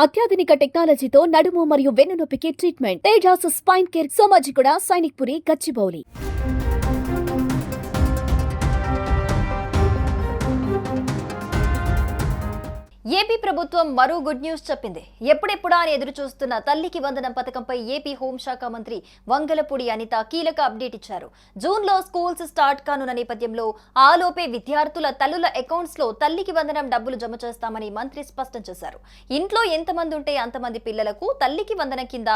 అత్యాధునిక టెక్నాలజీతో నడుము మరియు వెన్నునొప్పికి treatment. Tejas spine care Somajiguda Sainikpuri Gachibowli. AP ప్రభుత్వం మరో గుడ్ న్యూస్ చెప్పింది. ఎప్పుడెప్పుడా అని ఎదురు చూస్తున్న తల్లికి వందనం పథకంపై ఏపీ హోంశాఖ మంత్రి వంగలపూడి అనిత కీలక అప్డేట్ ఇచ్చారు. జూన్లో స్కూల్స్ స్టార్ట్ కానున్న నేపథ్యంలో ఆలోపే విద్యార్థుల తల్లుల అకౌంట్స్లో తల్లికి వందనం డబ్బులు జమ చేస్తామని మంత్రి స్పష్టం చేశారు. ఇంట్లో ఎంతమంది ఉంటే అంతమంది పిల్లలకు తల్లికి వందనం కింద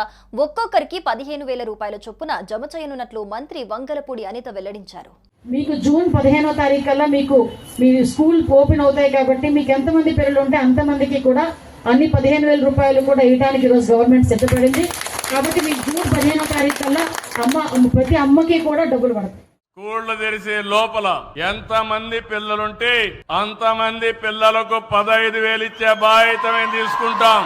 ఒక్కొక్కరికి పదిహేను వేల రూపాయల చొప్పున జమ చేయనున్నట్లు మంత్రి వంగలపూడి అనిత వెల్లడించారు. మీకు జూన్ పదిహేనో తారీఖు కల్లా మీకు మీ స్కూల్ ఓపెన్ అవుతాయి కాబట్టి మీకు ఎంతమంది పిల్లలు ఉంటే అంతమందికి కూడా అన్ని పదిహేను వేల రూపాయలు కూడా ఇవ్వడానికి ఈరోజు గవర్నమెంట్ సిద్ధపడింది కాబట్టి మీకు జూన్ పదిహేనో తారీఖు కల్లా అమ్మ ప్రతి అమ్మకి కూడా డబ్బులు పడతాయి. స్కూళ్ళు తెరిసే లోపల ఎంత మంది పిల్లలుంటే అంతమంది పిల్లలకు పదహైదు వేలు ఇచ్చే బాధ్యత మేము తీసుకుంటాం.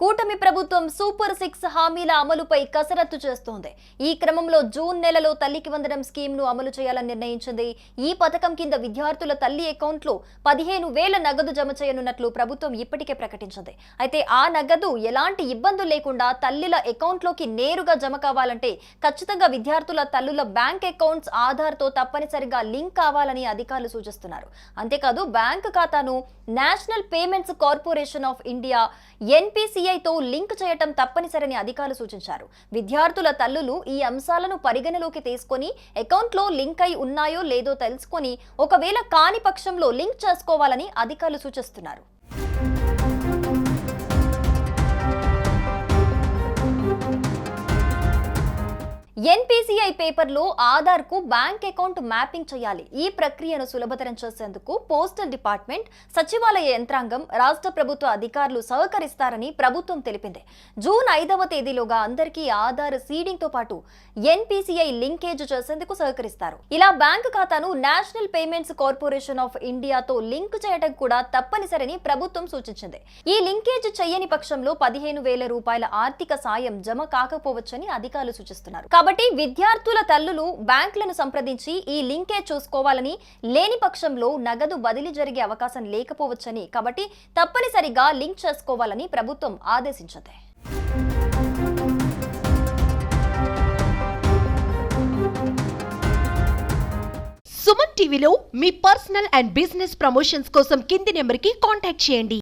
కూటమి ప్రభుత్వం సూపర్ సిక్స్ హామీల అమలుపై కసరత్తు చేస్తోంది. ఈ క్రమంలో జూన్ నెలలో తల్లికి వందనం స్కీమ్ను అమలు చేయాలని నిర్ణయించింది. ఈ పథకం కింద విద్యార్థుల తల్లి అకౌంట్లో పదిహేను వేల నగదు జమ చేయనున్నట్లు ప్రభుత్వం ఇప్పటికే ప్రకటించింది. అయితే ఆ నగదు ఎలాంటి ఇబ్బందులు లేకుండా తల్లుల అకౌంట్లోకి నేరుగా జమ కావాలంటే ఖచ్చితంగా విద్యార్థుల తల్లుల బ్యాంక్ అకౌంట్స్ ఆధార్తో తప్పనిసరిగా లింక్ కావాలని అధికారులు సూచిస్తున్నారు. అంతేకాదు బ్యాంక్ ఖాతాను National Payments Corporation of India N P C ఎన్పిసిఐతో link చేయటం తప్పనిసరని అధికారులు సూచించారు. విద్యార్థుల తల్లులు ఈ అంశాలను పరిగణలోకి తీసుకొని అకౌంట్లో లింక్ అయి ఉన్నాయో లేదో తెలుసుకొని ఒకవేళ కాని పక్షంలో లింక్ చేసుకోవాలని అధికారులు సూచిస్తున్నారు. ఎన్పిసిఐ పేపర్లో ఆధార్కు బ్యాంక్ అకౌంట్ మ్యాపింగ్ చేయాలి. ఈ ప్రక్రియను సులభతరం చేసేందుకు పోస్టల్ డిపార్ట్మెంట్ సచివాలయ యంత్రాంగం రాష్ట్ర ప్రభుత్వ అధికారులు సహకరిస్తారని ప్రభుత్వం తెలిపింది. జూన్ ఐదవ తేదీలోగా అందరికీ ఆధార్ సీడింగ్తో పాటు ఎన్పిసిఐ లింకేజ్ చేసేందుకు సహకరిస్తారు. ఇలా బ్యాంక్ ఖాతాను నేషనల్ పేమెంట్స్ కార్పొరేషన్ ఆఫ్ ఇండియాతో లింక్ చేయడం కూడా తప్పనిసరని ప్రభుత్వం సూచించింది. ఈ లింకేజ్ చేయని పక్షంలో పదిహేను వేల రూపాయల ఆర్థిక సాయం జమ కాకపోవచ్చని అధికారులు సూచిస్తున్నారు. కాబట్టి విద్యార్థుల తల్లులు బ్యాంకులను సంప్రదించి ఈ లింకే చూసుకోవాలని లేని పక్షంలో నగదు బదిలీ జరిగే అవకాశం లేకపోవచ్చని కాబట్టి తప్పనిసరిగా లింక్ చేసుకోవాలని ప్రభుత్వం ఆదేశించింది. సుమన్ టీవీలో మీ పర్సనల్ అండ్ బిజినెస్ ప్రమోషన్స్ కోసం కింది నెంబర్కి కాంటాక్ట్ చేయండి.